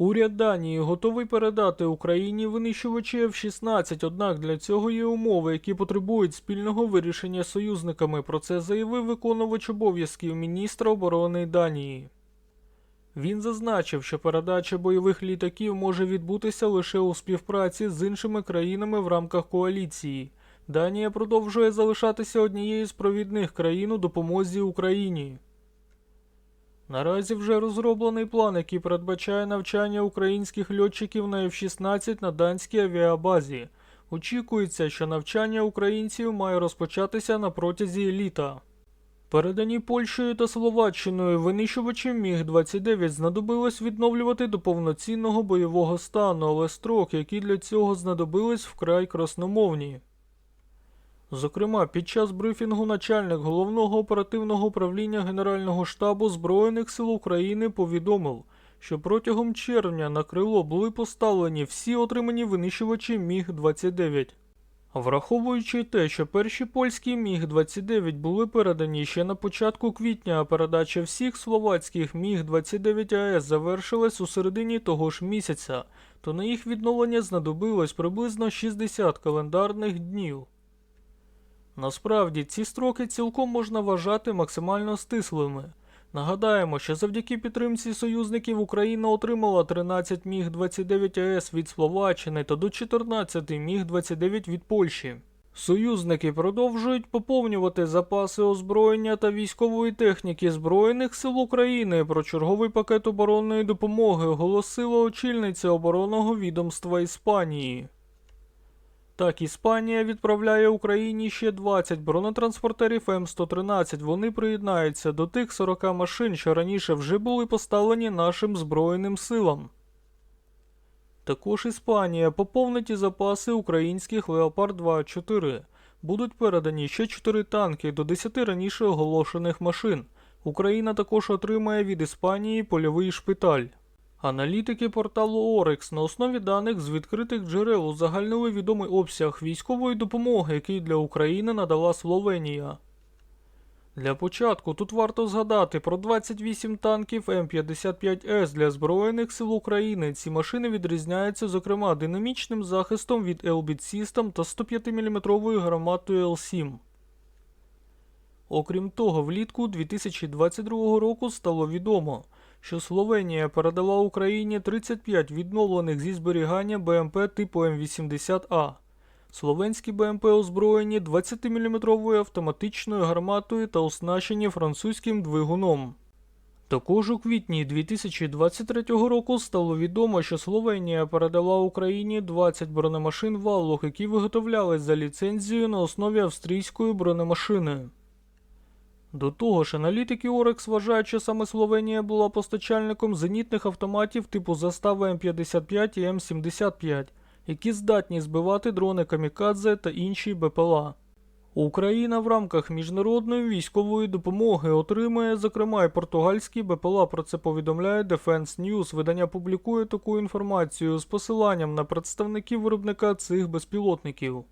Уряд Данії готовий передати Україні винищувачі F-16, однак для цього є умови, які потребують спільного вирішення союзниками. Про це заявив виконувач обов'язків міністра оборони Данії. Він зазначив, що передача бойових літаків може відбутися лише у співпраці з іншими країнами в рамках коаліції. Данія продовжує залишатися однією з провідних країн у допомозі Україні. Наразі вже розроблений план, який передбачає навчання українських льотчиків на F-16 на данській авіабазі. Очікується, що навчання українців має розпочатися на протязі літа. Передані Польщею та Словаччиною винищувачі Міг-29 знадобилось відновлювати до повноцінного бойового стану, але строки, які для цього знадобились, вкрай красномовні. Зокрема, під час брифінгу начальник головного оперативного управління Генерального штабу Збройних сил України повідомив, що протягом червня на крило були поставлені всі отримані винищувачі Міг-29. Враховуючи те, що перші польські Міг-29 були передані ще на початку квітня, а передача всіх словацьких Міг-29 АЕС завершилась у середині того ж місяця, то на їх відновлення знадобилось приблизно 60 календарних днів. Насправді, ці строки цілком можна вважати максимально стислими. Нагадаємо, що завдяки підтримці союзників Україна отримала 13 Міг-29 АЕС від Словаччини та до 14 Міг-29 від Польщі. Союзники продовжують поповнювати запаси озброєння та військової техніки Збройних сил України. Про черговий пакет оборонної допомоги оголосила очільниця оборонного відомства Іспанії. Так, Іспанія відправляє Україні ще 20 бронетранспортерів М113. Вони приєднаються до тих 40 машин, що раніше вже були поставлені нашим Збройним силам. Також Іспанія поповнить і запаси українських Леопард 2 4 Будуть передані ще 4 танки до 10 раніше оголошених машин. Україна також отримає від Іспанії польовий шпиталь. Аналітики порталу Orex на основі даних з відкритих джерел узагальнили відомий обсяг військової допомоги, який для України надала Словенія. Для початку тут варто згадати про 28 танків М55С для Збройних сил України. Ці машини відрізняються, зокрема, динамічним захистом від Elbit System та 105-мм гарматою Л7. Окрім того, влітку 2022 року стало відомо, що Словенія передала Україні 35 відновлених зі зберігання БМП типу М80А. Словенські БМП озброєні 20-мм автоматичною гарматою та оснащені французьким двигуном. Також у квітні 2023 року стало відомо, що Словенія передала Україні 20 бронемашин Валлох, які виготовлялись за ліцензією на основі австрійської бронемашини. До того ж, аналітики Орекс вважають, що саме Словенія була постачальником зенітних автоматів типу застави М55 і М75, які здатні збивати дрони Камікадзе та інші БПЛА. Україна в рамках міжнародної військової допомоги отримує, зокрема, і португальські БПЛА. Про це повідомляє Defense News. Видання публікує таку інформацію з посиланням на представників виробника цих безпілотників.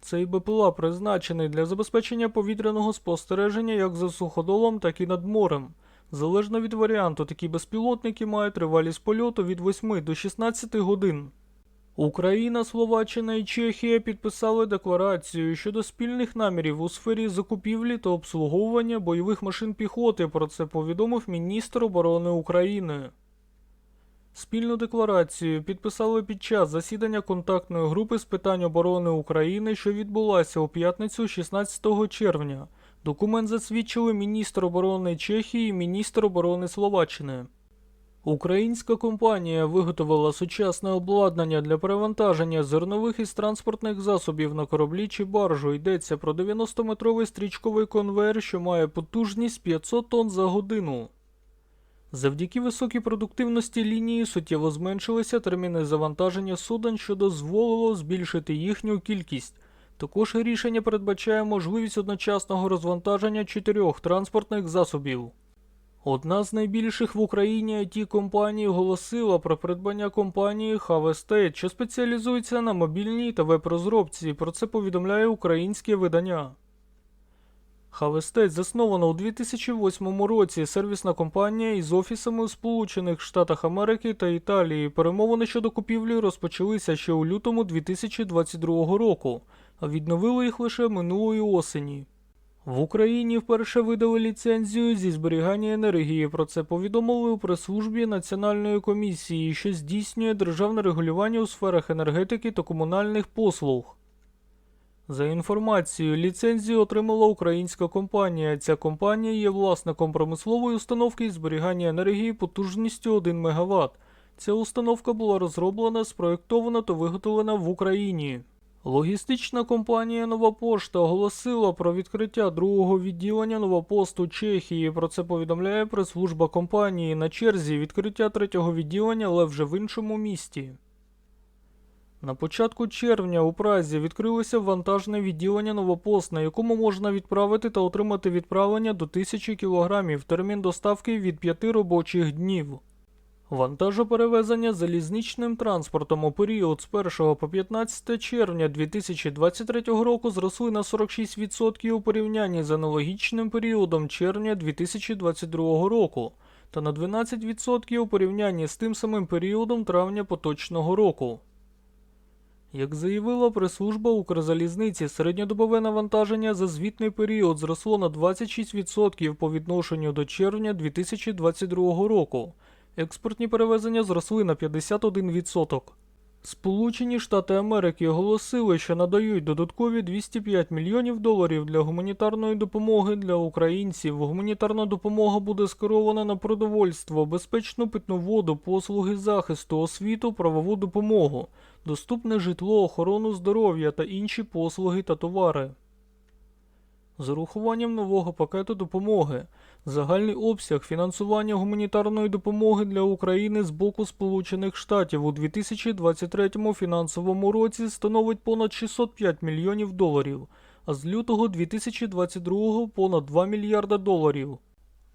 Цей БПЛА призначений для забезпечення повітряного спостереження як за суходолом, так і над морем. Залежно від варіанту, такі безпілотники мають тривалість польоту від 8 до 16 годин. Україна, Словаччина і Чехія підписали декларацію щодо спільних намірів у сфері закупівлі та обслуговування бойових машин піхоти. Про це повідомив міністр оборони України. Спільну декларацію підписали під час засідання контактної групи з питань оборони України, що відбулася у п'ятницю 16 червня. Документ засвідчили міністр оборони Чехії і міністр оборони Словаччини. Українська компанія виготовила сучасне обладнання для перевантаження зернових із транспортних засобів на кораблі чи баржу. Йдеться про 90-метровий стрічковий конвейер, що має потужність 500 тонн за годину. Завдяки високій продуктивності лінії суттєво зменшилися терміни завантаження суден, що дозволило збільшити їхню кількість. Також рішення передбачає можливість одночасного розвантаження чотирьох транспортних засобів. Одна з найбільших в Україні it компаній оголосила про придбання компанії Havestate, що спеціалізується на мобільній та веб-розробці. Про це повідомляє українське видання. Havestate заснована у 2008 році. Сервісна компанія із офісами у Сполучених Штатах Америки та Італії. Перемовини щодо купівлі розпочалися ще у лютому 2022 року, а відновили їх лише минулої осені. В Україні вперше видали ліцензію зі зберігання енергії. Про це повідомили у прес-службі Національної комісії, що здійснює державне регулювання у сферах енергетики та комунальних послуг. За інформацією, ліцензію отримала українська компанія. Ця компанія є власником промислової установки із зберігання енергії потужністю 1 МВт. Ця установка була розроблена, спроєктована та виготовлена в Україні. Логістична компанія Нова Пошта оголосила про відкриття другого відділення Новопосту Чехії. Про це повідомляє прес-служба компанії. На черзі відкриття третього відділення, але вже в іншому місті. На початку червня у Празі відкрилося вантажне відділення Новопост, на якому можна відправити та отримати відправлення до 1000 кг. Термін доставки від 5 робочих днів. Вантажоперевезення залізничним транспортом у період з 1 по 15 червня 2023 року зросли на 46% у порівнянні з аналогічним періодом червня 2022 року та на 12% у порівнянні з тим самим періодом травня поточного року. Як заявила прес-служба Укрзалізниці, середньодобове навантаження за звітний період зросло на 26% по відношенню до червня 2022 року. Експортні перевезення зросли на 51%. Сполучені Штати Америки оголосили, що надають додаткові 205 мільйонів доларів для гуманітарної допомоги для українців. Гуманітарна допомога буде скерована на продовольство, безпечну питну воду, послуги захисту, освіту, правову допомогу, доступне житло, охорону здоров'я та інші послуги та товари. З урахуванням нового пакету допомоги загальний обсяг фінансування гуманітарної допомоги для України з боку Сполучених Штатів у 2023 фінансовому році становить понад 605 мільйонів доларів, а з лютого 2022 понад 2 мільярда доларів.